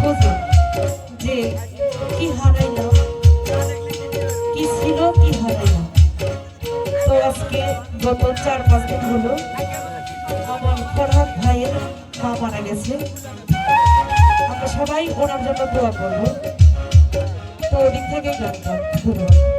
খোঁজো যে কি হারাইলাম কি ছিল, কি হারাইলাম তো আজকে গত চার পাঁচ দিন হলো আমার ফরহাদ ভাইয়ের মা মারা গেছে। আমরা সবাই ওনার জন্য দোয়া করব। তো ওদিক থেকেই গান ধন্যবাদ।